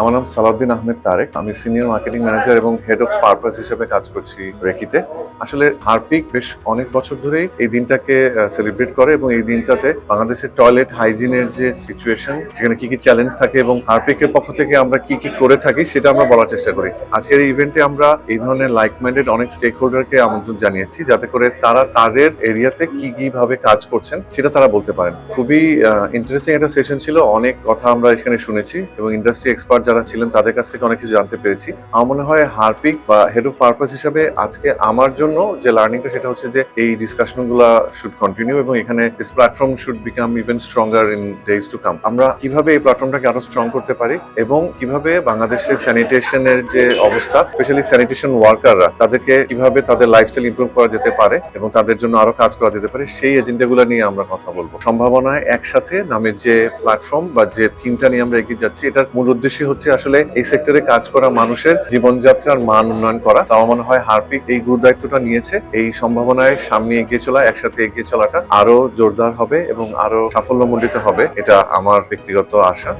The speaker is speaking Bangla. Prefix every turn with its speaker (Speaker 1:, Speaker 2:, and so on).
Speaker 1: আমার নাম সালাউদ্দিন আহমেদ তারেক। আমি সিনিয়র মার্কেটিং ম্যানেজার এবং হেড অফ পারপাস হিসেবে কাজ করছি রেকিতে। আসলে হারপিক বেশ অনেক বছর ধরেই এই দিনটাকে সেলিব্রেট করে এবং এই দিনটাতে বাংলাদেশের টয়লেট হাইজিনের যে সিচুয়েশন সেখানে কি কি চ্যালেঞ্জ থাকে এবং হারপিকের পক্ষ থেকে আমরা কি কি করে থাকি সেটা আমরা বলার চেষ্টা করি। আজকের এই ইভেন্টে আমরা এই ধরনের লাইক মাইন্ডেড অনেক স্টেক হোল্ডারকে আমন্ত্রণ জানিয়েছি, যাতে করে তারা তাদের এরিয়াতে কি কি ভাবে কাজ করছেন সেটা তারা বলতে পারেন। খুবই ইন্টারেস্টিং একটা সেশন ছিল। অনেক কথা আমরা এখানে শুনেছি এবং ইন্ডাস্ট্রি এক্সপার্ট যারা ছিলেন তাদের কাছ থেকে অনেক কিছু জানতে পেরেছি। আমার মনে হয় হারপিক বা হেড অফ পারপাস হিসাবে আজকে আমার জন্য যে লার্নিংটা সেটা হচ্ছে যে এই ডিসকাশনগুলা শুড কন্টিনিউ এবং এখানে this platform should become even stronger in days to come আমরা কীভাবে এই প্ল্যাটফর্মটাকে আরও স্ট্রং করতে পারি এবং কীভাবে বাংলাদেশের স্যানিটেশনের যে অবস্থা স্পেশালি স্যানিটেশন ওয়ার্কাররা তাদেরকে কীভাবে তাদের লাইফস্টাইল ইমপ্রুভ করা যেতে পারে এবং তাদের জন্য আরও কাজ করা যেতে পারে, সেই এজেন্ডাগুলো নিয়ে আমরা কথা বলব। সম্ভাবনায় একসাথে নামের যে প্ল্যাটফর্ম বা যে থিমটা নিয়ে আমরা এগিয়ে যাচ্ছি, এটার মূল উদ্দেশ্যই হচ্ছে আসলে এই সেক্টরে কাজ করা মানুষের জীবনযাত্রার মান উন্নয়ন করা। আমার মনে হয় হারপিক এই গুরুদায়িত্বটা নিয়েছে। এই সম্ভাবনায় সামনে এগিয়ে চলা, একসাথে এগিয়ে চলাটা আরও জোরদার হবে এবং আরও সাফল্যমণ্ডিত হবে। এটা আমার ব্যক্তিগত আশা।